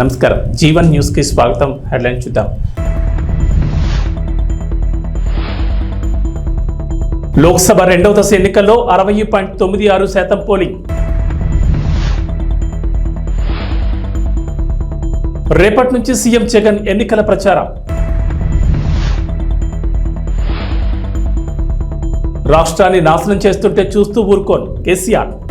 నమస్కారం. జీవన్ న్యూస్కి స్వాగతం. హెడ్లైన్ చూద్దాం. లోక్సభ రెండవ దశ ఎన్నికల్లో అరవై పాయింట్ తొమ్మిది ఆరు శాతం పోలింగ్. రేపటి నుంచి సీఎం జగన్ ఎన్నికల ప్రచారం. రాష్ట్రాన్ని నాశనం చేస్తుంటే చూస్తూ ఊరుకోను కేసీఆర్.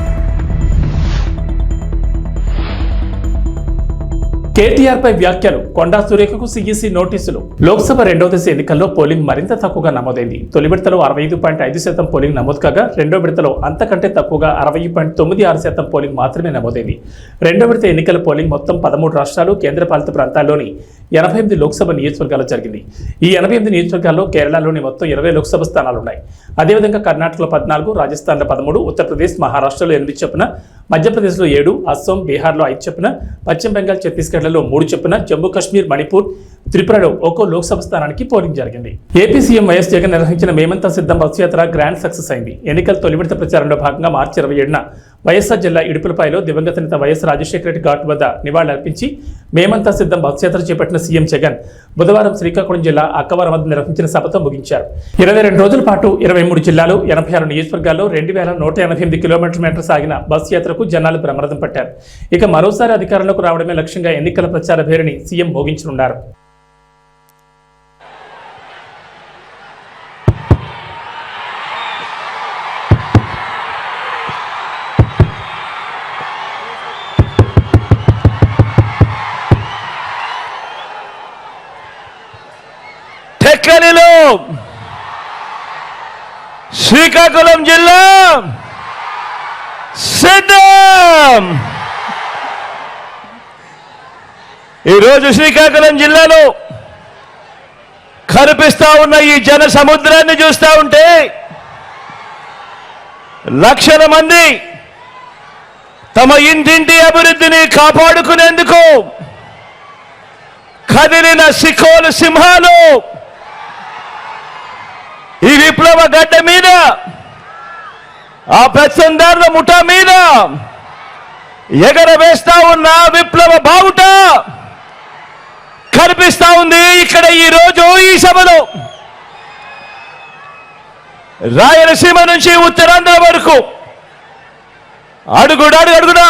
కేటీఆర్ పై వ్యాఖ్యలు కొండా సురేఖకు సీఈసీ నోటీసులు. లోక్సభ రెండవ దశ ఎన్నికల్లో పోలింగ్ మరింత తక్కువగా నమోదైంది. తొలి విడతలో అరవై ఐదు పాయింట్ ఐదు శాతం పోలింగ్ నమోదు కాగా రెండో విడతలో అంతకంటే తక్కువగా అరవై పాయింట్ తొమ్మిది ఆరు శాతం పోలింగ్ మాత్రమే నమోదైంది. రెండో విడత ఎన్నికల పోలింగ్ మొత్తం పదమూడు రాష్ట్రాలు కేంద్రపాలిత ప్రాంతాల్లోని ఎనభై ఎనిమిది లోక్సభ నియోజకవర్గాల్లో జరిగింది. ఈ ఎనభై ఎనిమిది నియోజకవర్గాల్లో కేరళలోని మొత్తం ఇరవై లోక్సభ స్థానాలు ఉన్నాయి అదేవిధంగా కర్ణాటకలో పద్నాలుగు రాజస్థాన్లో పదమూడు ఉత్తరప్రదేశ్ మహారాష్ట్రలో ఎనిమిది చొప్పున మధ్యప్రదేశ్లో ఏడు అస్సాం బీహార్లో ఐదు చొప్పున పశ్చిమ బెంగాల్ ఛత్తీస్గఢ్లలో మూడు చొప్పున జమ్మూ కాశ్మీర్ మణిపూర్ త్రిపురలో ఒక్కో లోక్సభ స్థానానికి పోలింగ్ జరిగింది. ఏపీ సీఎం వైఎస్ జగన్ నిర్వహించిన మేమంతా సిద్ధం బస్సు యాత్ర గ్రాండ్ సక్సెస్ అయింది. ఎన్నికల తొలి విడత ప్రచారంలో భాగంగా మార్చి ఇరవై ఏడున వైఎస్ఆర్ జిల్లా ఇడుపులపాయలో దివంగత నేత వైఎస్ రాజశేఖర రెడ్డి ఘాట్ వద్ద నివాళులర్పించి మేమంతా సిద్ధం బస్సు యాత్ర చేపట్టిన సీఎం జగన్ బుధవారం శ్రీకాకుళం జిల్లా అక్కవరం వద్ద నిర్వహించిన సభతో ముగించారు. ఇరవై రెండు రోజుల పాటు ఇరవై మూడు జిల్లాలు ఎనభై ఆరు నియోజకవర్గాల్లో రెండు వేల నూట ఎనభై ఎనిమిది కిలోమీటర్ మీటర్ సాగిన బస్ యాత్రకు జనాలు ప్రమాదం పట్టారు. ఇక మరోసారి అధికారంలోకి రావడమే లక్ష్యంగా ఎన్నికల ప్రచార భేరిని సీఎం భోగించనున్నారు టెక్కలిలో శ్రీకాకుళం జిల్లా సిద్ధం ఈరోజు శ్రీకాకుళం జిల్లాలో కనిపిస్తా ఉన్న ఈ జన సముద్రాన్ని చూస్తా ఉంటే లక్షల మంది తమ ఇంటింటి అభివృద్ధిని కాపాడుకునేందుకు కదిలిన సిఖోలు సింహాలు ఈ విప్లవ గడ్డ మీద ఆ పెత్తందారుల ముఠా మీద ఎగరవేస్తా ఉన్న విప్లవ బావుట కనిపిస్తా ఉంది ఇక్కడ ఈ రోజు ఈ సభలో. రాయలసీమ నుంచి ఉత్తరాంధ్ర వరకు అడుగుడాడు అడుగునా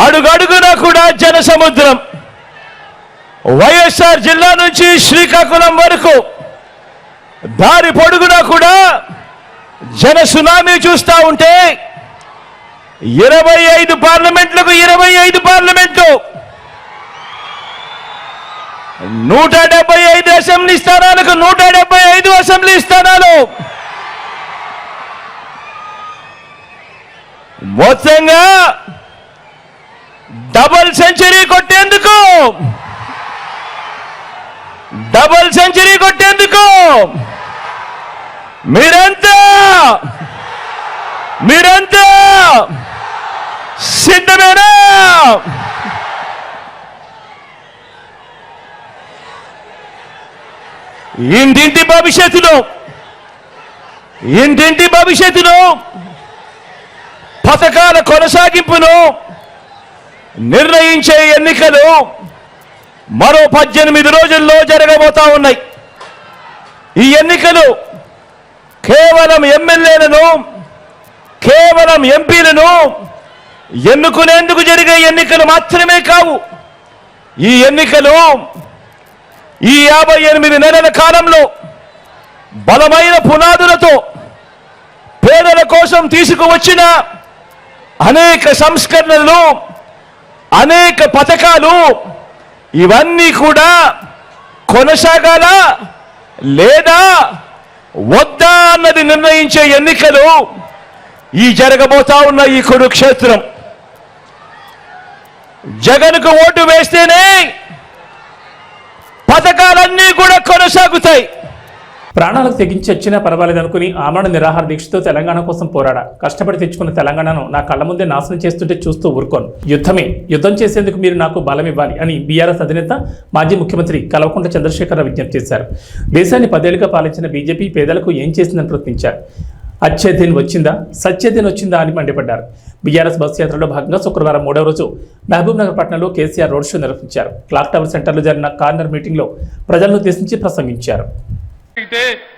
అడుగడుగునా కూడా జన సముద్రం వైఎస్ఆర్ జిల్లా నుంచి శ్రీకాకుళం వరకు దారి పొడుగునా కూడా జన సునామీ చూస్తా ఉంటే ఇరవై ఐదు పార్లమెంట్లకు ఇరవై ఐదు పార్లమెంట్లు. నూట డెబ్బై ఐదు అసెంబ్లీ స్థానాలకు నూట డెబ్బై ఐదు అసెంబ్లీ స్థానాలు. మొత్తంగా డబల్ సెంచరీ కొట్టేందుకు డబల్ సెంచరీ కొట్టేందుకు! మీరంతా! మీరంతా! సిద్ధమేనా? ఇంటింటి భవిష్యత్తులో ఇంటింటి భవిష్యత్తులో పథకాల కొనసాగింపును నిర్ణయించే ఎన్నికలు మరో పద్దెనిమిది రోజుల్లో జరగబోతా ఉన్నాయి. ఈ ఎన్నికలు కేవలం ఎమ్మెల్యేలను కేవలం ఎంపీలను ఎన్నుకునేందుకు జరిగే ఎన్నికలు మాత్రమే కావు. ఈ ఎన్నికలు ఈ యాభై ఎనిమిది నెలల కాలంలో బలమైన పునాదులతో పేదల కోసం తీసుకువచ్చిన అనేక సంస్కరణలు అనేక పథకాలు ఇవన్నీ కూడా కొనసాగాల లేదా వద్దా అన్నది నిర్ణయించే ఎన్నికలు ఈ జరగబోతా ఉన్న ఈ కురుక్షేత్రం. జగన్కు ఓటు వేస్తేనే పథకాలన్నీ కూడా కొనసాగుతాయి. ప్రాణాలకు తెగించి వచ్చినా పర్వాలేదనుకుని ఆమరణ నిరాహార దీక్షతో తెలంగాణ కోసం పోరాడా. కష్టపడి తెచ్చుకున్న తెలంగాణను నా కళ్ళ ముందే నాశనం చేస్తుంటే చూస్తూ ఊరుకోను. యుద్ధమే. యుద్ధం చేసేందుకు మీరు నాకు బలం ఇవ్వాలి అని బీఆర్ఎస్ అధినేత మాజీ ముఖ్యమంత్రి కల్వకుంట్ల చంద్రశేఖరరావు విజ్ఞప్తి చేశారు. దేశాన్ని పదేళ్ళుగా పాలించిన బీజేపీ పేదలకు ఏం చేసిందని ప్రశ్నించారు. అచ్చే దిన్ వచ్చిందా? సత్య దిన్ వచ్చిందా అని మండిపడ్డారు. బీఆర్ఎస్ బస్ యాత్రలో భాగంగా శుక్రవారం మూడవ రోజు మహబూబ్ నగర్ పట్టణంలో కేసీఆర్ రోడ్ షో నిర్వహించారు. క్లాక్ టవర్ సెంటర్లో జరిగిన కార్నర్ మీటింగ్లో ప్రజలను ఉద్దేశించి ప్రసంగించారు. అయితే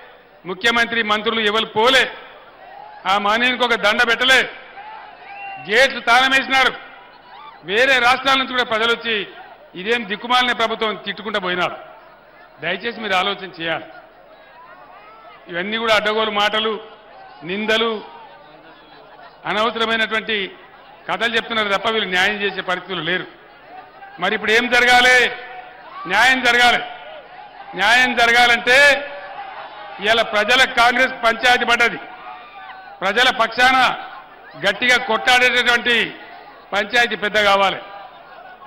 ముఖ్యమంత్రి మంత్రులు ఎవరు పోలే. ఆ మానేనికి ఒక దండ పెట్టలే. గేట్లు తాళం వేరే రాష్ట్రాల నుంచి కూడా ప్రజలు వచ్చి ఇదేం దిక్కుమాలిన ప్రభుత్వం తిట్టుకుంటూ పోయినారు. దయచేసి మీరు ఆలోచన చేయాలి. ఇవన్నీ కూడా అడ్డగోలు మాటలు నిందలు అనవసరమైనటువంటి కథలు చెప్తున్నారు తప్ప వీళ్ళు న్యాయం చేసే పరిస్థితులు లేరు. మరి ఇప్పుడు ఏం జరగాలి? న్యాయం జరగాలి. న్యాయం జరగాలంటే ఇలా ప్రజల కాంగ్రెస్ పంచాయతీ పడ్డది. ప్రజల పక్షాన గట్టిగా కొట్టాడేటటువంటి పంచాయతీ పెద్ద కావాలి.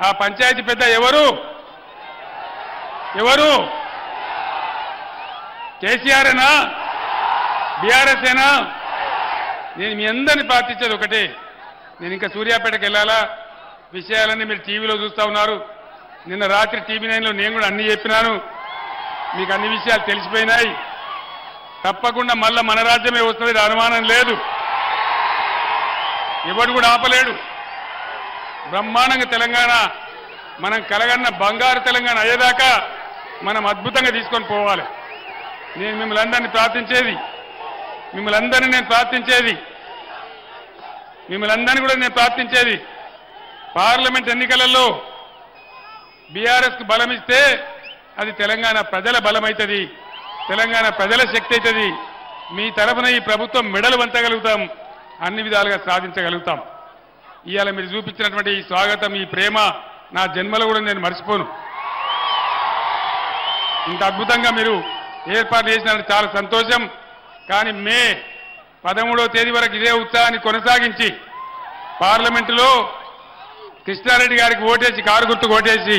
ఆ పంచాయతీ పెద్ద ఎవరు? ఎవరు? కేసీఆర్ ఏనా? బీఆర్ఎస్ ఏనా? నేను మీ అందరిని ప్రార్థించేది ఒకటే. నేను ఇంకా సూర్యాపేటకి వెళ్ళాలా? విషయాలన్నీ మీరు టీవీలో చూస్తా ఉన్నారు. నిన్న రాత్రి టీవీ నైన్లో నేను కూడా అన్ని చెప్పినాను. మీకు అన్ని విషయాలు తెలిసిపోయినాయి. తప్పకుండా మళ్ళా మన రాజ్యమే వస్తుంది అనుమానం లేదు. ఎవడు కూడా ఆపలేడు. బ్రహ్మాండంగా తెలంగాణ మనం కలగన్న బంగారు తెలంగాణ అయ్యేదాకా మనం అద్భుతంగా తీసుకొని పోవాలి. నేను మిమ్మల్ని అందరినీ ప్రార్థించేది మిమ్మల్ని అందరినీ నేను ప్రార్థించేది మిమ్మల్ని అందరినీ కూడా నేను ప్రార్థించేది పార్లమెంట్ ఎన్నికలలో బీఆర్ఎస్కు బలం ఇస్తే అది తెలంగాణ ప్రజల బలం అవుతుంది తెలంగాణ ప్రజల శక్తి అవుతుంది మీ తరఫున ఈ ప్రభుత్వం మెడలు వంచగలుగుతాం. అన్ని విధాలుగా సాధించగలుగుతాం. ఇవాళ మీరు చూపించినటువంటి ఈ స్వాగతం ఈ ప్రేమ నా జన్మలో కూడా నేను మర్చిపోను. ఇంత అద్భుతంగా మీరు ఏర్పాటు చేసినారని చాలా సంతోషం. కానీ మే పదమూడవ తేదీ వరకు ఇదే ఉత్సాహాన్ని కొనసాగించి పార్లమెంటులో కృష్ణారెడ్డి గారికి ఓటేసి కారు గుర్తుకు ఓటేసి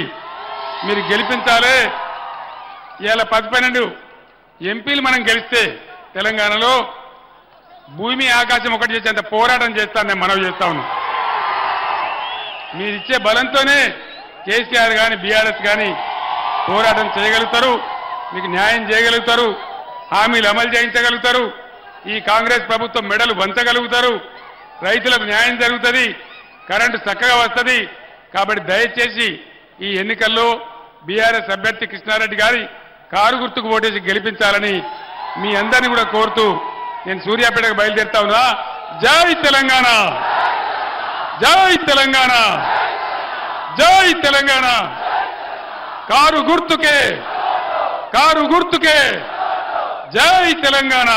మీరు గెలిపించాలి. ఇవాళ పది పన్నెండు ఎంపీలు మనం గెలిస్తే తెలంగాణలో భూమి ఆకాశం ఒకటి చేసేంత పోరాటం చేస్తాను నేను మనవి చేస్తా ఉన్నాను మీరిచ్చే బలంతోనే కేసీఆర్ కానీ బీఆర్ఎస్ కానీ పోరాటం చేయగలుగుతారు మీకు న్యాయం చేయగలుగుతారు హామీలు అమలు చేయించగలుగుతారు ఈ కాంగ్రెస్ ప్రభుత్వం మెడలు వంచగలుగుతారు రైతులకు న్యాయం జరుగుతుంది కరెంటు చక్కగా వస్తుంది. కాబట్టి దయచేసి ఈ ఎన్నికల్లో బీఆర్ఎస్ అభ్యర్థి కృష్ణారెడ్డి గారి కారు గుర్తుకు ఓటేసి గెలిపించాలని మీ అందరినీ కూడా కోరుతూ నేను సూర్యాపేటకు బయలుదేరుతా ఉన్నా. జై తెలంగాణ! జై తెలంగాణ! జై తెలంగాణ! కారు గుర్తుకే! కారు గుర్తుకే! జై తెలంగాణ!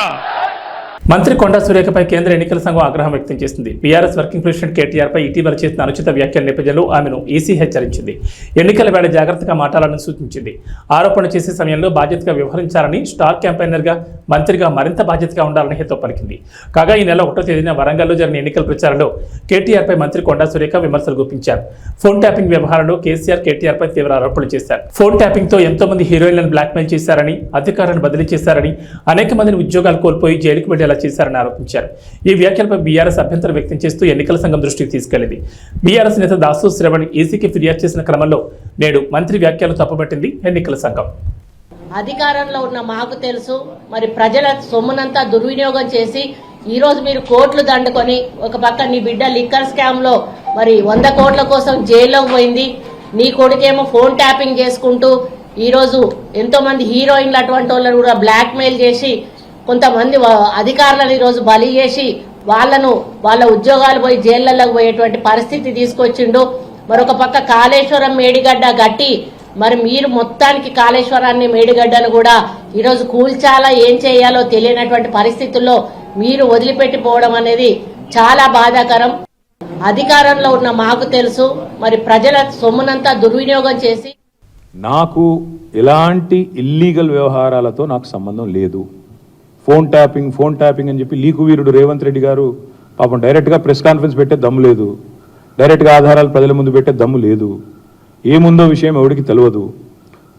మంత్రి కొండా సురేఖపై కేంద్ర ఎన్నికల సంఘం ఆగ్రహం వ్యక్తం చేసింది. పీఆర్ఎస్ వర్కింగ్ ప్రెసిడెంట్ కేటీఆర్ పై ఇటీవల చేసిన అనుచిత వ్యాఖ్యల నేపథ్యంలో ఆమెను ఈసీ హెచ్చరించింది. ఎన్నికల వేళ జాగ్రత్తగా మాట్లాడాలని సూచించింది. ఆరోపణ చేసే సమయంలో బాధ్యతగా వ్యవహరించాలని స్టార్ క్యాంపెయినర్గా మంత్రిగా మరింత బాధ్యతగా ఉండాలని హితో పలికింది. కాగా ఈ నెల ఒకటో తేదీన వరంగల్లో జరిగిన ఎన్నికల ప్రచారంలో కేటీఆర్ పై మంత్రి కొండా సురేఖ విమర్శలు గుప్పించారు. ఫోన్ ట్యాపింగ్ వ్యవహారంలో కేసీఆర్ కేటీఆర్ పై తీవ్ర ఆరోపణలు చేశారు. ఫోన్ ట్యాపింగ్తో ఎంతో మంది హీరోయిన్లను బ్లాక్మెయిల్ చేశారని అధికారాన్ని బదిలీ చేశారని అనేక మందిని ఉద్యోగాలు కోల్పోయి జైలుకు వెళ్ళేలా చేశారని ఆరోపించారు. ఈ వ్యాఖ్యలపై బీఆర్ఎస్ అభ్యంతరం వ్యక్తం చేస్తూ ఎన్నికల సంఘం దృష్టికి తీసుకెళ్ళింది. బీఆర్ఎస్ నేత దాసు శ్రవణ్ ఈసీకి ఫిర్యాదు చేసిన క్రమంలో నేడు మంత్రి వ్యాఖ్యలు తప్పుపట్టింది ఎన్నికల సంఘం. అధికారంలో ఉన్న మాకు తెలుసు మరి ప్రజల సొమ్మునంతా దుర్వినియోగం చేసి ఈ రోజు మీరు కోట్లు దండుకొని ఒక పక్క నీ బిడ్డ లిక్కర్ స్కామ్లో మరి వంద కోట్ల కోసం జైల్లోకి పోయింది నీ కొడుకేమో ఫోన్ ట్యాపింగ్ చేసుకుంటూ ఈ రోజు ఎంతో మంది హీరోయిన్లు అటువంటి వాళ్ళని కూడా బ్లాక్ మెయిల్ చేసి కొంతమంది అధికారులను ఈరోజు బలి చేసి వాళ్ళను వాళ్ళ ఉద్యోగాలు పోయి జైళ్ళలోకి పోయేటువంటి పరిస్థితి తీసుకొచ్చిండు. మరొక పక్క కాళేశ్వరం మేడిగడ్డ గట్టి. మరి మీరు మొత్తానికి కాళేశ్వరాన్ని మేడిగడ్డను కూడా ఈరోజు కూల్చాలా ఏం చేయాలో తెలియనటువంటి పరిస్థితుల్లో మీరు వదిలిపెట్టిపోవడం అనేది చాలా బాధాకరం. అధికారంలో ఉన్న మాకు తెలుసు. మరి ప్రజల సొమ్మునంతా దుర్వినియోగం చేసి నాకు ఎలాంటి ఇల్లీగల్ వ్యవహారాలతో నాకు సంబంధం లేదు. ఫోన్ ట్యాపింగ్ ఫోన్ ట్యాపింగ్ అని చెప్పి లీకు వీరుడు రేవంత్ రెడ్డి గారు పాపం డైరెక్ట్గా ప్రెస్ కాన్ఫరెన్స్ పెట్టే దమ్ము లేదు. డైరెక్ట్గా ఆధారాలు ప్రజల ముందు పెట్టే దమ్ము లేదు. ఏముందో విషయం ఎవరికి తెలియదు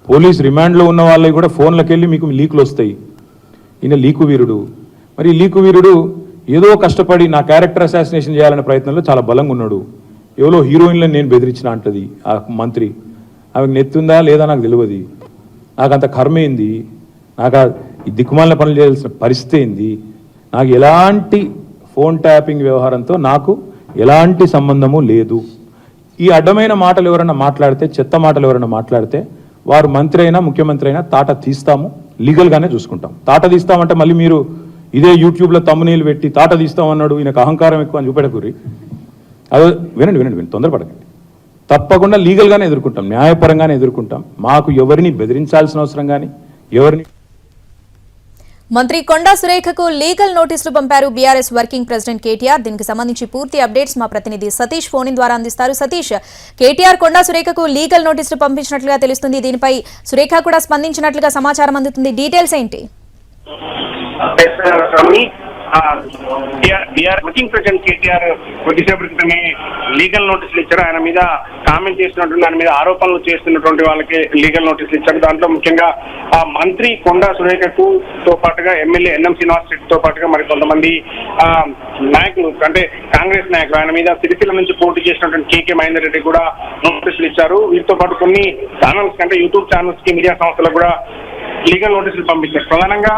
పోలీస్ రిమాండ్లో ఉన్న వాళ్ళకి కూడా ఫోన్లకు వెళ్ళి మీకు లీకులు వస్తాయి. ఈయన లీకు వీరుడు. మరి లీకు వీరుడు ఏదో కష్టపడి నా క్యారెక్టర్ అసాసినేషన్ చేయాలనే ప్రయత్నంలో చాలా బలంగా ఉన్నాడు. ఎవరో హీరోయిన్లను నేను బెదిరించిన అంటది ఆ మంత్రి. ఆమెకు నెత్తుందా లేదా నాకు తెలియదు నాకు అంత కర్మేంది నాకు ఈ దిక్కుమాలిన పనులు చేయాల్సిన పరిస్థితి ఏంది? నాకు ఎలాంటి ఫోన్ ట్యాపింగ్ వ్యవహారంతో నాకు ఎలాంటి సంబంధము లేదు. ఈ అడ్డమైన మాటలు ఎవరైనా మాట్లాడితే చెత్త మాటలు ఎవరైనా మాట్లాడితే వారు మంత్రి అయినా ముఖ్యమంత్రి అయినా తాట తీస్తాము లీగల్గానే చూసుకుంటాం. తాట తీస్తామంటే మళ్ళీ మీరు ఇదే యూట్యూబ్లో తమ్మునీళ్ళు పెట్టి తాట తీస్తామన్నాడు ఈయనకు అహంకారం ఎక్కువ అని చూపెడకూరి. అదో వినండి వినండి వినండి తొందరపడకండి. తప్పకుండా లీగల్గానే ఎదుర్కొంటాం న్యాయపరంగానే ఎదుర్కొంటాం. మాకు ఎవరిని బెదిరించాల్సిన అవసరం కానీ ఎవరిని మంత్రి కొండా సురేఖకు లీగల్ నోటీసులు పంపారు బీఆర్ఎస్ వర్కింగ్ ప్రెసిడెంట్ కేటీఆర్. దీనికి సంబంధించి పూర్తి అప్డేట్స్ మా ప్రతినిధి సతీష్ ఫోన్ ద్వారా అందిస్తారు. సతీష్ కేటీఆర్ కొండా సురేఖకు లీగల్ నోటీసులు పంపించినట్లుగా తెలుస్తుంది. దీనిపై సురేఖ కూడా స్పందించినట్లుగా సమాచారం అందుతుంది. డీటెయిల్స్ ఏంటి? వర్కింగ్ ప్రెసిడెంట్ కేటీఆర్ కొద్దిసేపటి క్రితమే లీగల్ నోటీసులు ఇచ్చారు. ఆయన మీద కామెంట్ చేసినటువంటి ఆయన మీద ఆరోపణలు చేస్తున్నటువంటి వాళ్ళకి లీగల్ నోటీసులు ఇచ్చారు. దాంట్లో ముఖ్యంగా ఆ మంత్రి కొండా సురేఖకు తో పాటుగా ఎమ్మెల్యే ఎన్ఎం శ్రీనివాస్ రెడ్డితో పాటుగా మరి కొంతమంది ఆ, నాయకులు అంటే కాంగ్రెస్ నాయకులు ఆయన మీద సిరిసిల్ల నుంచి పోటీ చేసినటువంటి కేకే మహేందర్ రెడ్డి కూడా నోటీసులు ఇచ్చారు. వీటితో పాటు కొన్ని ఛానల్స్ అంటే యూట్యూబ్ ఛానల్స్కి మీడియా సంస్థలకు కూడా లీగల్ నోటీసులు పంపించారు. ప్రధానంగా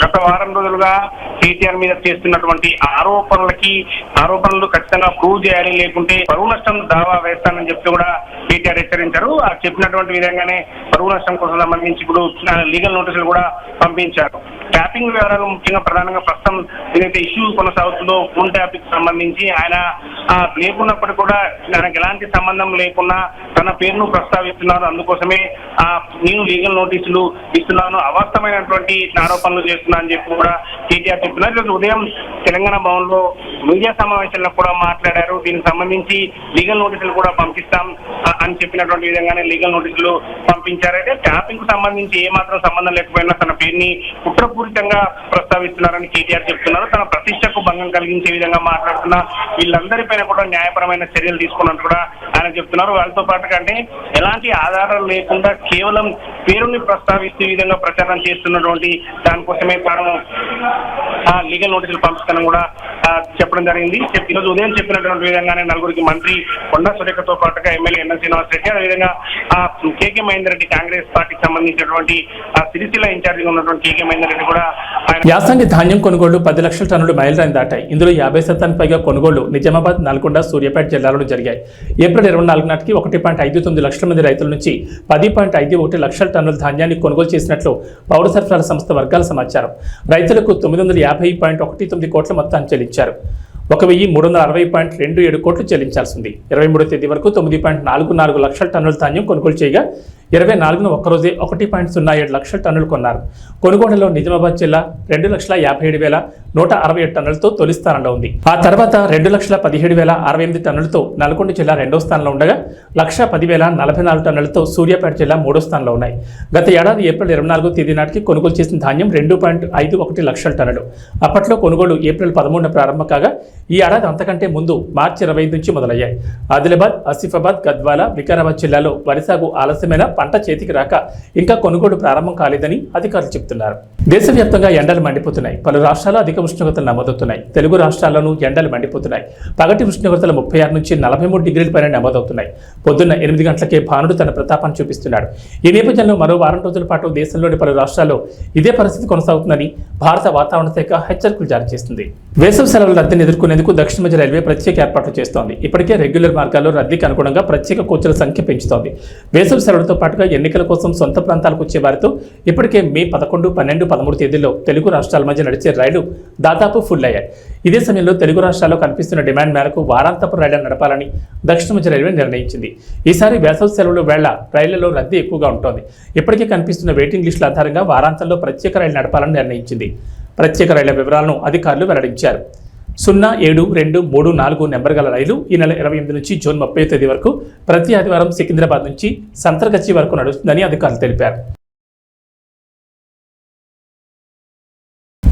గత వారం రోజులుగా కేటీఆర్ మీద చేస్తున్నటువంటి ఆరోపణలకి ఆరోపణలు ఖచ్చితంగా ప్రూవ్ చేయాలి లేకుంటే పరువు నష్టం దావా వేస్తానని చెప్పి కూడా కేటీఆర్ హెచ్చరించారు. ఆ చెప్పినటువంటి విధంగానే పరువు నష్టం కోసం సంబంధించి ఇప్పుడు లీగల్ నోటీసులు కూడా పంపించారు. ట్యాపింగ్ వివరాలు ముఖ్యంగా ప్రధానంగా ప్రస్తుతం ఏదైతే ఇష్యూ కొనసాగుతుందో ఫోన్ ట్యాపింగ్ సంబంధించి ఆయన లేకున్నప్పటికీ కూడా ఆయనకు ఎలాంటి సంబంధం లేకున్నా తన పేరును ప్రస్తావిస్తున్నారు. అందుకోసమే ఆ, నేను లీగల్ నోటీసులు ఇస్తున్నాను అవాస్తవమైనటువంటి ఆరోపణలు చేస్తున్నా అని చెప్పి కూడా కేటీఆర్ చెప్తున్నారు. ఈరోజు ఉదయం తెలంగాణ భవన్లో మీడియా సమావేశంలో కూడా మాట్లాడారు. దీనికి సంబంధించి లీగల్ నోటీసులు కూడా పంపిస్తాం అని చెప్పినటువంటి విధంగానే లీగల్ నోటీసులు పంపించారైతే ట్యాపింగ్కు సంబంధించి ఏ మాత్రం సంబంధం లేకపోయినా తన పేరుని కుట్రపూరితంగా ప్రస్తావిస్తున్నారని కేటీఆర్ చెప్తున్నారు. తన ప్రతిష్టకు భంగం కలిగించే విధంగా మాట్లాడుతున్న వీళ్ళందరిపైన కూడా న్యాయపరమైన చర్యలు తీసుకున్నట్టు కూడా ఆయన చెప్తున్నారు. వాళ్ళతో పాటు కంటే ఎలాంటి ఆధారాలు లేకుండా కేవలం పేరుని ప్రస్తావిస్తే విధంగా ప్రచారం చేస్తున్నటువంటి దానికోసమే తాను ఆ లీగల్ నోటీసులు పంపిస్తానని కూడా చెప్పడం జరిగింది. చెప్పి ఈరోజు ఉదయం చెప్పినటువంటి విధంగానే నలుగురికి మంత్రి కొండా సురేఖతో పాటుగా ఎమ్మెల్యే ఎన్ఎల్ శ్రీనివాస్ రెడ్డి అదేవిధంగా కేకే మహేందర్ రెడ్డి కాంగ్రెస్ పార్టీకి సంబంధించినటువంటి ఆ, సిరిసిల్ల ఇన్ఛార్జిగా ఉన్నటువంటి కేకే మహేందర్ రెడ్డి కూడా యాసంగి ధాన్యం కొనుగోళ్ళు పది లక్షల టన్నులు మైలురాయిని దాటాయి. ఇందులో యాభై శాతానికి పైగా కొనుగోళ్ళు నిజామాబాద్ నల్గొండ సూర్యాపేట జిల్లాలో జరిగాయి. ఏప్రిల్ ఇరవై నాలుగు నాటికి ఒకటి పాయింట్ ఐదు తొమ్మిది లక్షల మంది రైతుల నుంచి పది పాయింట్ ఐదు ఒకటి లక్షల టన్నుల ధాన్యాన్ని కొనుగోలు చేసి చేసినట్లు పౌర సరఫరాల సంస్థ వర్గాల సమాచారం. రైతులకు తొమ్మిది వందల యాభై పాయింట్ ఒకటి తొమ్మిది కోట్ల మొత్తాన్ని చెల్లించారు. ఒక వెయ్యి మూడు వందల అరవై పాయింట్ రెండు ఏడు కోట్లు చెల్లించాల్సి ఉంది ఇరవై మూడో తేదీ వరకు తొమ్మిది పాయింట్ నాలుగు నాలుగు లక్షల టన్నుల ధాన్యం కొనుగోలు చేయగా ఇరవై నాలుగున ఒక్కరోజే ఒకటి పాయింట్ సున్నా ఏడు లక్షల టన్నులు కొన్నారు. కొనుగోలులో నిజామాబాద్ జిల్లా రెండు లక్షల యాభై ఏడు వేల నూట అరవై ఏడు టన్నులతో తొలి స్థానంలో ఉంది. ఆ తర్వాత రెండు లక్షల పదిహేడు వేల అరవై ఎనిమిది టన్నులతో నల్గొండ జిల్లా రెండో స్థానంలో ఉండగా లక్ష పదివేల నలభై నాలుగు టన్నులతో సూర్యాపేట జిల్లా మూడో స్థానంలో ఉన్నాయి. గత ఏడాది ఏప్రిల్ ఇరవై నాలుగో తేదీ నాటికి కొనుగోలు చేసిన ధాన్యం రెండు పాయింట్ ఐదు ఒకటి లక్షల టన్నులు. అప్పట్లో కొనుగోలు ఏప్రిల్ పదమూడున ప్రారంభం కాగా ఈ ఏడాది అంతకంటే ముందు మార్చి ఇరవై ఐదు నుంచి మొదలయ్యాయి. ఆదిలాబాద్ ఆసిఫాబాద్ గద్వాల వికారాబాద్ జిల్లాలో వరి సాగు ఆలస్యమైన పంట చేతికి రాక ఇంకా కొనుగోలు ప్రారంభం కాలేదని అధికారులు చెబుతున్నారు. దేశవ్యాప్తంగా ఎండలు మండిపోతున్నాయి. పలు రాష్ట్రాలు అధిక ఉష్ణోగ్రతలు నమోదవుతున్నాయి. తెలుగు రాష్ట్రాల్లోనూ ఎండలు మండిపోతున్నాయి. పగటి ఉష్ణోగ్రతలు ముప్పై ఆరు నుంచి నలభై మూడు డిగ్రీల పైన నమోదవుతున్నాయి. పొద్దున్న ఎనిమిది గంటలకే భానుడు తన ప్రతాపాన్ని చూపిస్తున్నాడు. ఈ నేపథ్యంలో మరో వారం రోజుల పాటు దేశంలోని పలు రాష్ట్రాల్లో ఇదే పరిస్థితి కొనసాగుతుందని భారత వాతావరణ శాఖ హెచ్చరికలు జారీ చేస్తుంది. వేసవి సెలవుల రద్దీని ఎదుర్కొనేందుకు దక్షిణ మధ్య రైల్వే ప్రత్యేక ఏర్పాట్లు చేస్తోంది. ఇప్పటికే రెగ్యులర్ మార్గాల్లో రద్దీకి అనుగుణంగా ప్రత్యేక కోచ్ల సంఖ్య పెంచుతోంది. వేసవి సెలవులతో పాటుగా ఎన్నికల కోసం సొంత ప్రాంతాలకు వచ్చే వారితో ఇప్పటికే మే పదకొండు పన్నెండు పదమూడు తేదీల్లో తెలుగు రాష్ట్రాల మధ్య నడిచే రైలు దాదాపు ఫుల్ అయ్యాయి. ఇదే సమయంలో తెలుగు రాష్ట్రాల్లో కనిపిస్తున్న డిమాండ్ మేరకు వారాంతపు రైళ్ళను నడపాలని దక్షిణ మధ్య రైల్వే నిర్ణయించింది. ఈసారి వేసవి సెలవుల వేళ రైళ్ళలో రద్దీ ఎక్కువగా ఉంటోంది. ఇప్పటికే కనిపిస్తున్న వెయిటింగ్ లిస్టుల ఆధారంగా వారాంతంలో ప్రత్యేక రైలు నడపాలని నిర్ణయించింది. ప్రత్యేక రైళ్ళ వివరాలను అధికారులు వెల్లడించారు. సున్నా ఏడు రెండు మూడు నాలుగు నెంబర్ గల రైలు ఈ నెల ఇరవై ఎనిమిది నుంచి జూన్ ముప్పై తేదీ వరకు ప్రతి ఆదివారం సికింద్రాబాద్ నుంచి సంతర్గచ్చి వరకు నడుస్తుందని అధికారులు తెలిపారు.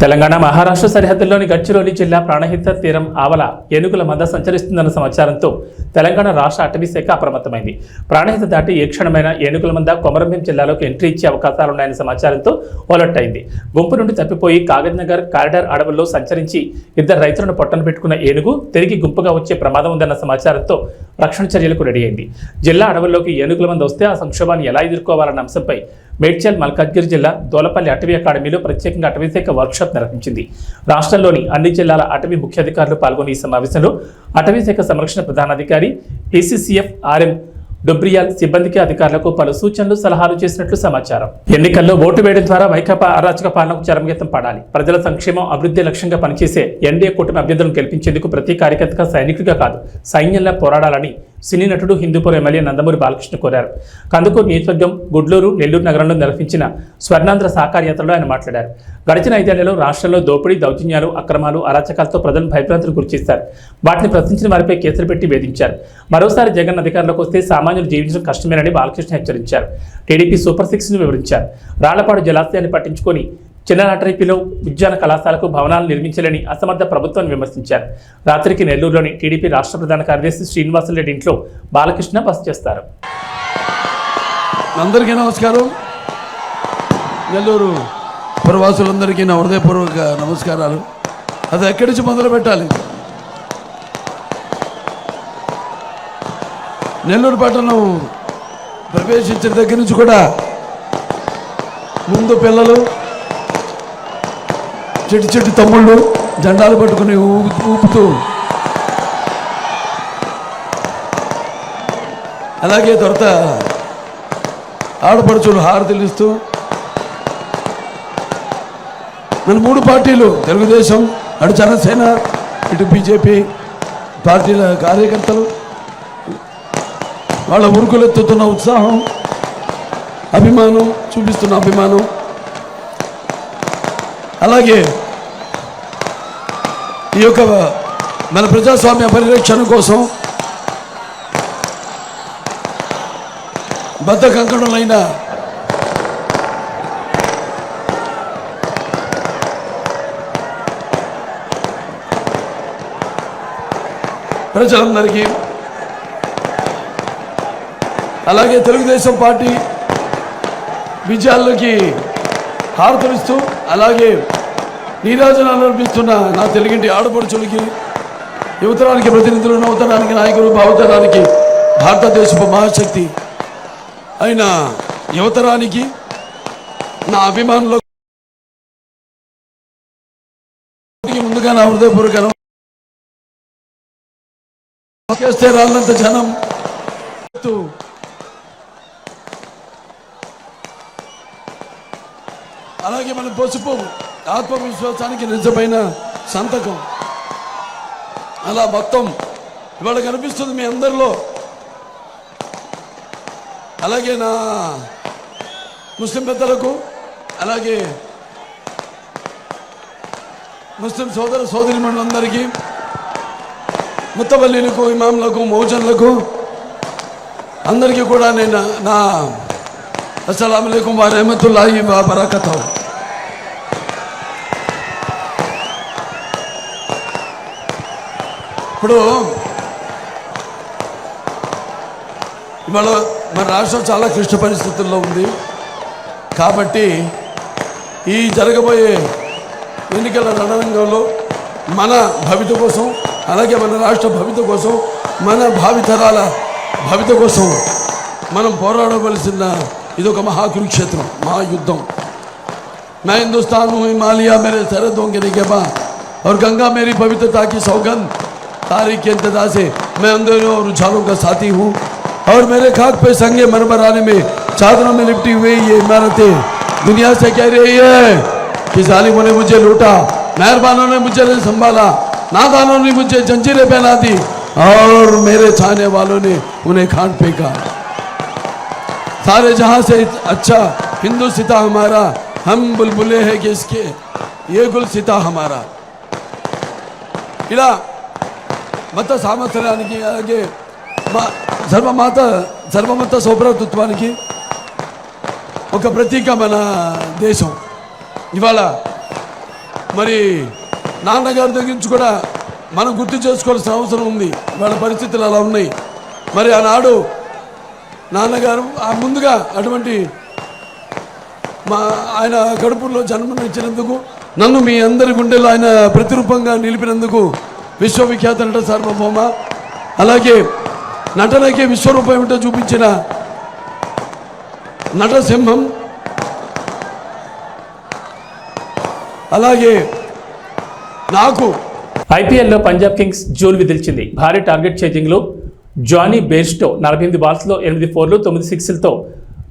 తెలంగాణ మహారాష్ట్ర సరిహద్దుల్లోని గడ్చిరోలి జిల్లా ప్రాణహిత తీరం ఆవల ఏనుగుల మంద సంచరిస్తుందన్న సమాచారంతో తెలంగాణ రాష్ట్ర అటవీ శాఖ అప్రమత్తమైంది. ప్రాణహిత దాటి ఏ క్షణమైన ఏనుగుల మంద కొమరంభీం జిల్లాలోకి ఎంట్రీ ఇచ్చే అవకాశాలున్నాయన్న సమాచారంతో అలర్ట్ అయింది. గుంపు నుండి తప్పిపోయి కాగజ్ నగర్ కారిడార్ అడవుల్లో సంచరించి ఇద్దరు రైతులను పొట్టను పెట్టుకున్న ఏనుగు తిరిగి గుంపుగా వచ్చే ప్రమాదం ఉందన్న సమాచారంతో రక్షణ చర్యలకు రెడీ అయింది. జిల్లా అడవుల్లోకి ఏనుగుల మంది వస్తే ఆ సంక్షోభాన్ని ఎలా ఎదుర్కోవాలన్న అంశంపై మేడ్చల్ మల్కాజ్గిరి జిల్లా దోలపల్లి అటవీ అకాడమీలో ప్రత్యేకంగా అటవీశాఖ వర్క్షాప్ నిర్వహించింది. రాష్ట్రంలోని అన్ని జిల్లాల అటవీ ముఖ్యాధికారులు పాల్గొని ఈ సమావేశంలో అటవీశాఖ సంరక్షణ ప్రధానాధికారి ఏసీసీఎఫ్ ఆర్ఎం డొబ్రియాల్ సిబ్బందికి అధికారులకు పలు సూచనలు సలహాలు చేసినట్లు సమాచారం. ఎన్నికల్లో ఓటు వేయడం ద్వారా వైకాపా అరాచక పాలనకు చరమగీతం పడాలి. ప్రజల సంక్షేమం అభివృద్ధి లక్ష్యంగా పనిచేసే ఎన్డీఏ కూటమి అభ్యర్థులను గెలిపించేందుకు ప్రతి కార్యకర్తగా సైనికుడిగా కాదు సైన్యంలా పోరాడాలని సినీ నటుడు హిందూపురం ఎమ్మెల్యే నందమూరి బాలకృష్ణ కోరారు. కందుకూరు నియోజకవర్గం గుడ్లూరు నెల్లూరు నగరంలో నిర్వహించిన స్వర్ణాంధ్ర సాకార యాత్రలో ఆయన మాట్లాడారు. గడిచిన ఐదేళ్ళలో రాష్ట్రంలో దోపిడీ దౌర్జన్యాలు అక్రమాలు అరాచకాలతో ప్రజలను భయభ్రాంతులు గురిచేస్తారు వాటిని ప్రశ్నించిన వారిపై కేసులు పెట్టి వేధించారు. మరోసారి జగన్ అధికారంలోకి వస్తే సామాన్యులు జీవించడం కష్టమేనని బాలకృష్ణ హెచ్చరించారు. టీడీపీ సూపర్ సిక్స్ను వివరించారు. రాళ్ళపాడు జలాశయాన్ని పట్టించుకొని చిన్ననాటరిపిలో ఉద్యాన కళాశాలకు భవనాలు నిర్మించలేని అసమర్థ ప్రభుత్వాన్ని విమర్శించారు. రాత్రికి నెల్లూరులోని టీడీపీ రాష్ట్ర ప్రధాన కార్యదర్శి శ్రీనివాసరెడ్డి ఇంట్లో బాలకృష్ణ బస చేస్తారు. అందరికీ నమస్కారం. నెల్లూరు ప్రవాసులందరికీ నా హృదయపూర్వక నమస్కారాలు. అది ఎక్కడి నుంచి మొదలు పెట్టాలి? నెల్లూరు పట్టణం ప్రవేశించిన దగ్గర నుంచి కూడా ముందు పిల్లలు చెట్టు చెట్టు తమ్ముళ్ళు జెండాలు పట్టుకుని ఊపుతూ. అలాగే తర్వాత ఆడపడుచులు హారతులు ఇస్తూ. మన మూడు పార్టీలు తెలుగుదేశం అటు జనసేన ఇటు బీజేపీ పార్టీల కార్యకర్తలు. వాళ్ళ ఉరుకులెత్తుతున్న ఉత్సాహం అభిమానం చూపిస్తున్న అభిమానం. అలాగే ఈ యొక్క మన ప్రజాస్వామ్య పరిరక్షణ కోసం బద్ధ కంకణులైన ప్రజలందరికీ అలాగే తెలుగుదేశం పార్టీ విజయాల్లోకి హారతలిస్తూ అలాగే నీరాజనాలు అనిపిస్తున్న నా తెలుగింటి ఆడపడుచులకి యువతరానికి ప్రతినిధులు నవతరానికి నాయకులు భావతరానికి భారతదేశపు మహాశక్తి అయిన యువతరానికి నా అభిమానులకు ముందుగా నా హృదయపూర్వక చేస్తే రాళ్ళంత జనం అలాగే మన పసుపు ఆత్మవిశ్వాసానికి నిజమైన సంతకం. అలా మొత్తం ఇవాళ కనిపిస్తుంది మీ అందరిలో. అలాగే నా ముస్లిం పెద్దలకు అలాగే ముస్లిం సోదర సోదరిమణులందరికీ ముత్తవల్లీలకు ఇమాంలకు మౌజన్లకు అందరికీ కూడా నేను నా అస్సలం అయికం వా ఇప్పుడు ఇవాళ మన రాష్ట్రం చాలా క్లిష్ట పరిస్థితుల్లో ఉంది కాబట్టి ఈ జరగబోయే ఎన్నికల రణరంగంలో మన భవిత కోసం అలాగే మన రాష్ట్ర భవిత కోసం మన భావితరాల భవిత కోసం మనం పోరాడవలసిన ఇది ఒక మహాకురుక్షేత్రం మహాయుద్ధం मैं हिंदुस्तान हूँ हिमालय मेरे सरहदों के निगेबा और गंगा मेरी पवित्रता की सौगंध तारीख के इंतज़ार से मैं अंधेरों और उछालों का साथी हूँ और मेरे खाक पे संगे मरमर आने में चादरों में लिपटी हुई ये इमारतें। दुनिया से कह रही है कि जालिमों ने मुझे लूटा, मेहरबानों ने मुझे नहीं संभाला, नादानों ने मुझे जंजीरें पहना दी और मेरे छाने वालों ने उन्हें खान फेंका। सारे जहाँ से अच्छा हिंदू सिता हमारा, हम बुलबुले हैं कि इसके, ये गुल सिता हमारा। ఇలా మత సామర్థ్యానికి అలాగే మా సర్వమాత సర్వమత సౌభ్రతృత్వానికి ఒక ప్రతీక మన దేశం. ఇవాళ మరి నాన్నగారి దగ్గర నుంచి కూడా మనం గుర్తు చేసుకోవాల్సిన అవసరం ఉంది. వాళ్ళ పరిస్థితులు అలా ఉన్నాయి. మరి ఆనాడు నాన్నగారు ఆ ముందుగా అటువంటి మా ఆయన కడుపులో జన్మనిచ్చినందుకు నన్ను మీ అందరి గుండెలో ఆయన ప్రతిరూపంగా నిలిపినందుకు విశ్వవిఖ్యాత నట సార్వభౌమ అలాగే నటనకే విశ్వరూపం ఏమిటో చూపించిన నటసింహం అలాగే నాకు ఐపీఎల్లో పంజాబ్ కింగ్స్ జూన్ విధిల్చింది భారీ టార్గెట్ ఛేజింగ్లో జానీ బేర్స్టో నలభై ఎనిమిది బాల్స్లో ఎనిమిది ఫోర్లు తొమ్మిది సిక్స్లతో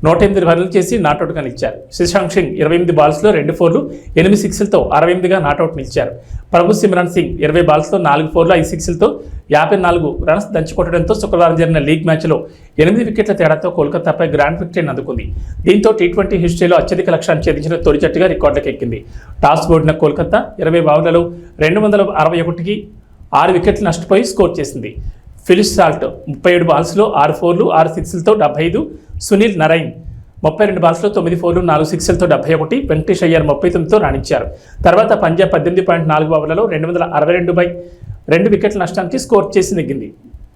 నూట ఎనిమిది రన్లు చేసి నాటౌట్గా నిలిచారు. శశాంక్ సింగ్ ఇరవై ఎనిమిది బాల్స్లో రెండు ఫోర్లు ఎనిమిది సిక్స్లతో అరవై ఎనిమిదిగా నాటౌట్ నిలిచారు. ప్రభు సిమ్రాన్ సింగ్ ఇరవై బాల్స్లో నాలుగు ఫోర్లు ఐదు సిక్స్లతో యాభై నాలుగు రన్స్ దంచుకొట్టడంతో శుక్రవారం జరిగిన లీగ్ మ్యాచ్లో ఎనిమిది వికెట్ల తేడాతో కోల్కతాపై గ్రాండ్ విక్టరీని అందుకుంది. దీంతో టీ ట్వంటీ హిస్టరీలో అత్యధిక లక్ష్యాన్ని ఛేదించిన తొలి జట్టుగా రికార్డులకు ఎక్కింది టాస్ ఓడిన కోల్కతా ఇరవై బావులలో రెండు వందల అరవై ఒకటికి ఆరు వికెట్లు నష్టపోయి స్కోర్ చేసింది. ఫిలిస్ సాల్ట్ ముప్పై ఏడు బాల్స్లో ఆరు ఫోర్లు ఆరు సిక్స్లతో డెబ్బై ఐదు సునీల్ నరైన్ ముప్పై రెండు బాల్స్లో తొమ్మిది ఫోర్లు నాలుగు సిక్స్లతో డెబ్బై ఒకటి వెంకటేష్ అయ్యర్ ముప్పై తొమ్మిదితో రాణించారు. తర్వాత పంజాబ్ పద్దెనిమిది పాయింట్ నాలుగు ఓవర్లలో రెండు వందల అరవై రెండు బై రెండు వికెట్ల నష్టానికి స్కోర్ చేసి నెగ్గింది.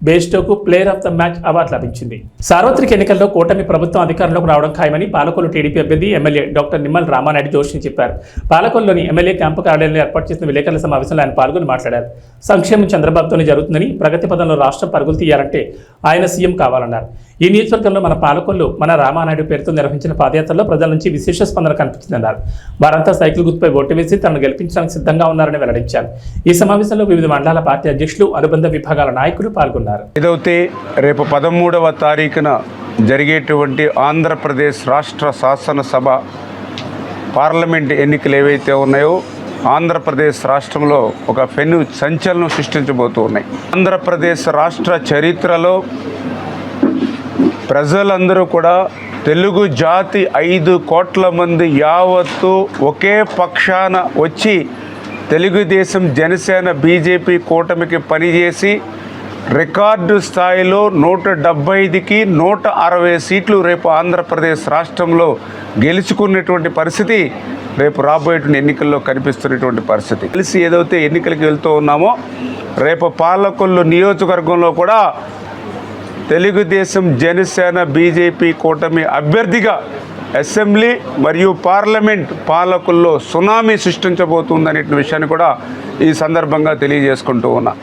బేస్టోకు player of the match award లభించింది. సార్వత్రిక ఎన్నికల్లో కూటమి ప్రభుత్వం అధికారంలోకి రావడం ఖాయమని పాలకొల్లు టీడీపీ అభ్యర్థి ఎమ్మెల్యే డాక్టర్ నిమ్మల్ రామానాయుడు జోషి చెప్పారు. పాలకొల్లులోని ఎమ్మెల్యే క్యాంపు కార్యాలయంలో ఏర్పాటు చేసిన విలేకరుల సమావేశంలో ఆయన పాల్గొని మాట్లాడారు. సంక్షేమం చంద్రబాబుతోనే జరుగుతుందని ప్రగతి పదంలో రాష్ట్రం పరుగులు తీయాలంటే ఆయన సీఎం కావాలన్నారు. ఈ నియోజకవర్గంలో మన పాలకొల్లు మన రామానాయుడు పేరుతో నిర్వహించిన పాదయాత్రలో ప్రజల నుంచి విశేష స్పందన కనిపించిందన్నారు. వారంతా సైకిల్ గుర్తుపై ఓటు వేసి తనను గెలిపించడానికి సిద్ధంగా ఉన్నారని వెల్లడించారు. ఈ సమావేశంలో వివిధ మండలాల పార్టీ అధ్యక్షులు అనుబంధ విభాగాల నాయకులు పాల్గొన్నారు. ఏదైతే రేపు పదమూడవ తారీఖున జరిగేటువంటి ఆంధ్రప్రదేశ్ రాష్ట్ర శాసనసభ పార్లమెంట్ ఎన్నికలు ఏవైతే ఉన్నాయో ఆంధ్రప్రదేశ్ రాష్ట్రంలో ఒక పెను సంచలనం సృష్టించబోతూ ఉన్నాయి ఆంధ్రప్రదేశ్ రాష్ట్ర చరిత్రలో ప్రజలందరూ కూడా తెలుగు జాతి ఐదు కోట్ల మంది యావత్తు ఒకే పక్షాన వచ్చి తెలుగుదేశం జనసేన బీజేపీ కూటమికి పనిచేసి రికార్డు స్థాయిలో నూట డెబ్బై ఐదుకి నూట అరవై సీట్లు రేపు ఆంధ్రప్రదేశ్ రాష్ట్రంలో గెలుచుకున్నటువంటి పరిస్థితి రేపు రాబోయేటువంటి ఎన్నికల్లో కనిపిస్తున్నటువంటి పరిస్థితి. కలిసి ఏదైతే ఎన్నికలకు వెళ్తూ ఉన్నామో రేపు పాలకొల్లు నియోజకవర్గంలో కూడా తెలుగుదేశం జనసేన బీజేపీ కూటమి అభ్యర్థిగా అసెంబ్లీ మరియు పార్లమెంట్ పాలకుల్లో సునామీ సృష్టించబోతుందనే విషయాన్ని కూడా ఈ సందర్భంగా తెలియజేసుకుంటూ ఉన్నా.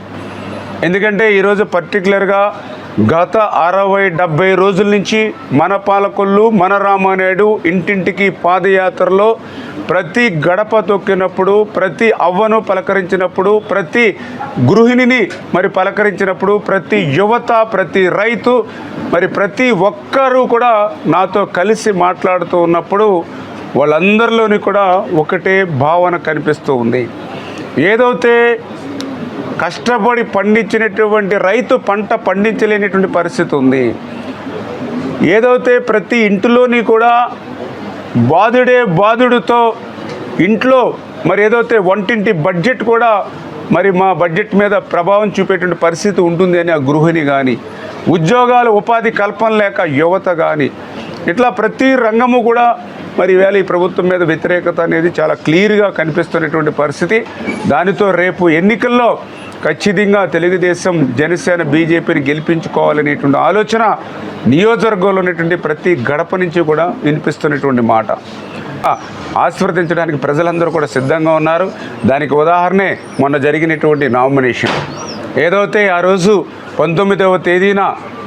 ఎందుకంటే ఈరోజు పర్టికులర్గా గత అరవై డెబ్బై రోజుల నుంచి మన పాలకొల్లు మన రామానాయుడు ఇంటింటికి పాదయాత్రలో ప్రతి గడప తొక్కినప్పుడు ప్రతి అవ్వను పలకరించినప్పుడు ప్రతి గృహిణిని మరి పలకరించినప్పుడు ప్రతి యువత ప్రతి రైతు మరి ప్రతి ఒక్కరూ కూడా నాతో కలిసి మాట్లాడుతూ ఉన్నప్పుడు వాళ్ళందరిలోని కూడా ఒకటే భావన కనిపిస్తూ ఉంది. ఏదైతే కష్టపడి పండించినటువంటి రైతు పంట పండించలేనటువంటి పరిస్థితి ఉంది. ఏదైతే ప్రతి ఇంటిలోని కూడా బాధుడే బాధుడితో ఇంట్లో మరి ఏదైతే వంటింటి బడ్జెట్ కూడా మరి మా బడ్జెట్ మీద ప్రభావం చూపేటువంటి పరిస్థితి ఉంటుంది అని ఆ గృహిణి కానీ ఉద్యోగాలు ఉపాధి కల్పన లేక యువత కానీ ఇట్లా ప్రతి రంగము కూడా మరి ఈవేళ ఈ ప్రభుత్వం మీద వ్యతిరేకత అనేది చాలా క్లియర్గా కనిపిస్తున్నటువంటి పరిస్థితి. దానితో రేపు ఎన్నికల్లో ఖచ్చితంగా తెలుగుదేశం జనసేన బీజేపీని గెలిపించుకోవాలనేటువంటి ఆలోచన నియోజకవర్గంలో ఉన్నటువంటి ప్రతి గడప నుంచి కూడా వినిపిస్తున్నటువంటి మాట. ఆస్వర్దించడానికి ప్రజలందరూ కూడా సిద్ధంగా ఉన్నారు. దానికి ఉదాహరణే మొన్న జరిగినటువంటి నామినేషన్. ఏదైతే ఆ రోజు పంతొమ్మిదవ తేదీన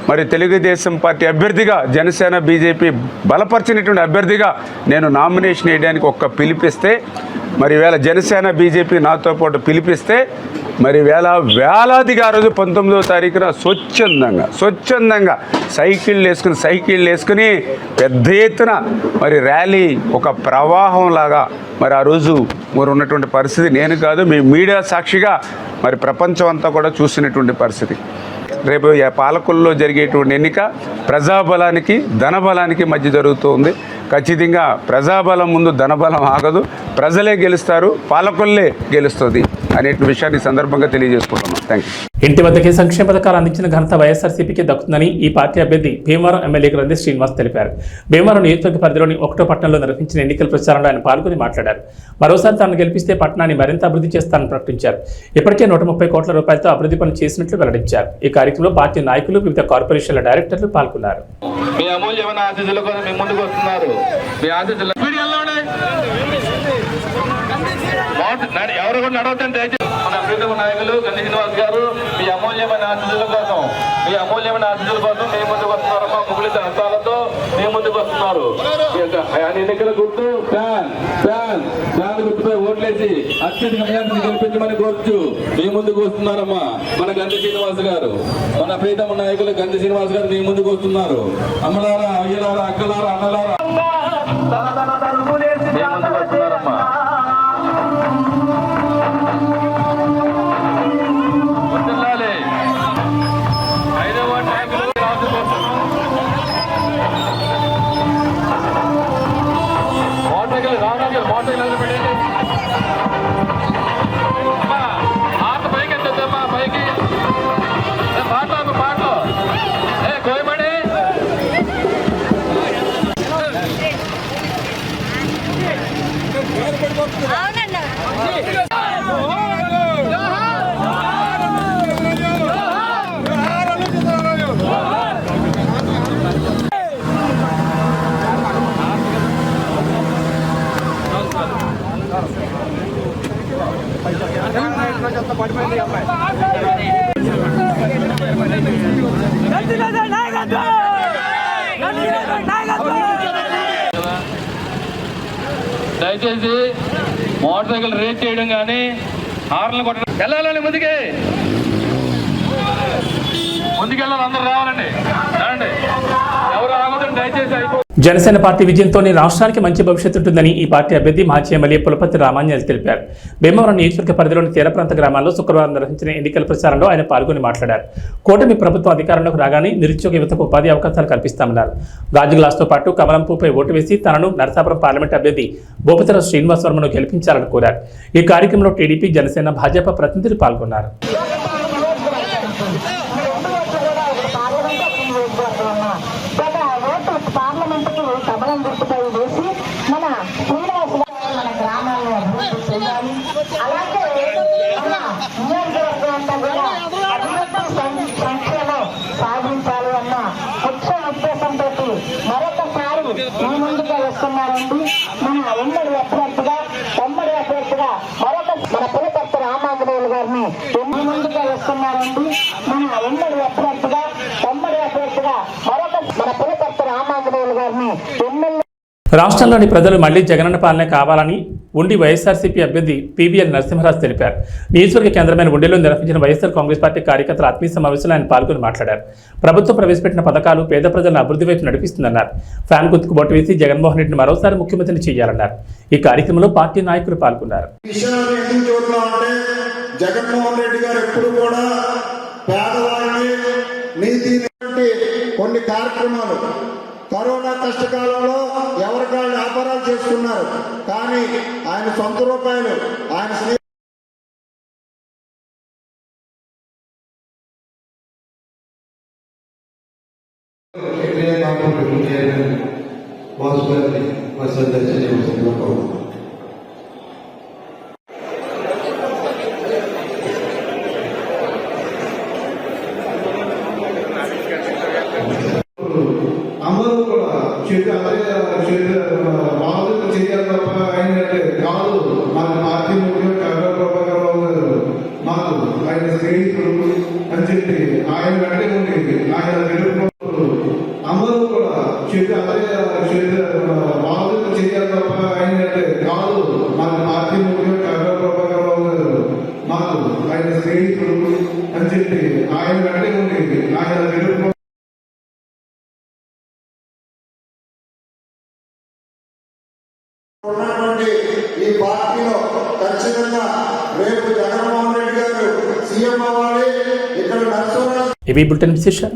మరి తెలుగుదేశం పార్టీ అభ్యర్థిగా జనసేన బీజేపీ బలపరిచినటువంటి అభ్యర్థిగా నేను నామినేషన్ వేయడానికి ఒక్క పిలిపిస్తే మరి వేళ జనసేన బీజేపీ నాతో పాటు పిలిపిస్తే మరి వేళ వేలాదిగా ఆ రోజు పంతొమ్మిదవ తారీఖున స్వచ్ఛందంగా స్వచ్ఛందంగా సైకిళ్ళు వేసుకుని సైకిళ్ళు వేసుకుని పెద్ద ఎత్తున మరి ర్యాలీ ఒక ప్రవాహం లాగా మరి ఆ రోజు మరి ఉన్నటువంటి పరిస్థితి. నేను కాదు మీ మీడియా సాక్షిగా మరి ప్రపంచం అంతా కూడా చూసినటువంటి పరిస్థితి. రేపు పాలకుల్లో జరిగేటువంటి ఎన్నిక ప్రజాబలానికి ధనబలానికి మధ్య జరుగుతుంది. ఖచ్చితంగా ప్రజాబలం ముందు ధనబలం ఆగదు. ప్రజలే గెలుస్తారు పాలకుల్లే గెలుస్తుంది. అనే విషయాన్ని సందర్భంగా తెలియజేసుకుంటున్నాం. థ్యాంక్ యూ ఇంటి వద్దకే సంక్షేమ పథకాలు అందించిన ఘనత వైఎస్ఆర్సీపీకి దక్కుతుందని ఈ పార్టీ అభ్యర్థి భీమవరం ఎమ్మెల్యే గ్రంథి శ్రీనివాస్ తెలిపారు. భీమవరం నియోజకవర్గ పరిధిలోని ఒకటో పట్టణంలో నిర్వహించిన ఎన్నికల ప్రచారంలో ఆయన పాల్గొని మాట్లాడారు. మరోసారి తాను గెలిపిస్తే పట్టణాన్ని మరింత అభివృద్ధి చేస్తానని ప్రకటించారు. ఇప్పటికే నూట ముప్పై కోట్ల రూపాయలతో అభివృద్ధి పనులు చేసినట్లు వెల్లడించారు. ఈ కార్యక్రమంలో పార్టీ నాయకులు వివిధ కార్పొరేషన్ల డైరెక్టర్లు పాల్గొన్నారు. మీ అమూల్యమైన ఆశీస్సుల కోసం మీ ముందుకు వస్తున్నారు. మీ ఆశీస్సులు ఎవరు కూడా నడవద్దని దయచేసి మన ప్రీతమ నాయకులు గండి శ్రీనివాస్ గారు మీ అమూల్యమైన ఆశీస్సుల కోసం మీ అమూల్యమైన ఆశీస్సుల కోసం మీ ముందుకు వస్తున్నారు. మా ముగిలిత హస్తాలతో మీ ముందుకు వస్తున్నారు. ఆయన ఎన్నికల గుర్తు ఫ్యాన్ ఫ్యాన్ ఫ్యాన్ గుర్తుపై ఓట్లేసి అత్యధిక మెజార్టీని గెలిపించమని కోరుచు మీ ముందుకు వస్తున్నారమ్మా. మన గంధి శ్రీనివాస్ గారు. మన ప్రీతమ నాయకులు గంధి శ్రీనివాస్ గారు మీ ముందుకు వస్తున్నారు. అమ్మలారా అయ్యలారా అక్కలారా అన్నలారా. దయచేసి మోటార్ సైకిల్ రేస్ చేయడం కానీ హార్న్లు కొట్టడం వెళ్ళాలండి ముందుకే. ముందుకెళ్ళాలి అందరు రావాలండి. రండి ఎవరు ఆగొద్దండి దయచేసి అయిపో జనసేన పార్టీ విజయంతోనే రాష్ట్రానికి మంచి భవిష్యత్తు ఉంటుందని ఈ పార్టీ అభ్యర్థి మాజీ ఎమ్మెల్యే పులపతి రామాంజలి తెలిపారు. భీమవరం నియోజకవర్గ పరిధిలోని తీర ప్రాంత గ్రామాల్లో శుక్రవారం నిర్వహించిన ఎన్నికల ప్రచారంలో ఆయన పాల్గొని మాట్లాడారు. కూటమి ప్రభుత్వం అధికారంలోకి రాగానే నిరుద్యోగ యువతకు ఉపాధి అవకాశాలు కల్పిస్తామన్నారు. గాజు గ్లాస్తో పాటు కమలంపూపై ఓటు వేసి తనను నరసాపురం పార్లమెంట్ అభ్యర్థి భూపతిర శ్రీనివాసవర్మను గెలిపించాలని కోరారు. ఈ కార్యక్రమంలో టీడీపీ జనసేన భాజపా ప్రతినిధులు పాల్గొన్నారు పార్లమెంట్కి కమలం గుర్తుపై వేసి మన శ్రీనివాస్ గారు మన గ్రామాల్లో అభివృద్ధి చేయాలి అలాగే మన నియోజకవర్గం అంతా కూడా అభివృద్ధి సం- సంక్షేమం సాధించాలి అన్న ముఖ్య ఉద్దేశంతో మరొకసారి మీ చేస్తున్నారండి. మన ఉమ్మడి అభ్యర్థిగా తమ్ముడి అభ్యర్థిగా మరొక మన పులపర్తి రామాంజనేయులు గారిని ఎన్ని ముందుగా వస్తున్నారండి. మన ఉమ్మడి అభ్యర్థిగా తమ్ముడి అభ్యర్థిగా మరొక మన పులపర్తి రామాంజనేయులు గారిని ఎమ్మెల్యే రాష్ట్రంలోని ప్రజలు మళ్ళీ జగనన్న పాలన కావాలని ఉండి వైఎస్ఆర్సీపీ అభ్యర్థి పీవీఎల్ నరసింహరాజు తెలిపారు. నియోజకవర్గ కేంద్రమైన ఉండిలో నిర్వహించిన వైఎస్ఆర్ కాంగ్రెస్ పార్టీ కార్యకర్తల ఆత్మీయ సమావేశంలో ఆయన పాల్గొని మాట్లాడారు. ప్రభుత్వం ప్రవేశపెట్టిన పథకాలు పేద ప్రజలను అభివృద్ధి వైపు నడిపిస్తుందన్నారు. ఫ్యాన్ గుర్తుకు బొట్టు వేసి జగన్మోహన్ రెడ్డిని మరోసారి ముఖ్యమంత్రిని చేయాలన్నారు. ఈ కార్యక్రమంలో పార్టీ నాయకులు పాల్గొన్నారు. జగన్మోహన్ రెడ్డి గారు ఎప్పుడు కూడా పేదవారిని నీతి కొన్ని కార్యక్రమాలు కరోనా కష్టకాలంలో ఎవరికాళ్ళు వ్యాపారాలు చేసుకున్నారు? కానీ ఆయన సొంత రూపాయలు ఆయన స్నేహి అందరూ జగన్మోహన్ రెడ్డి గారు సీఎం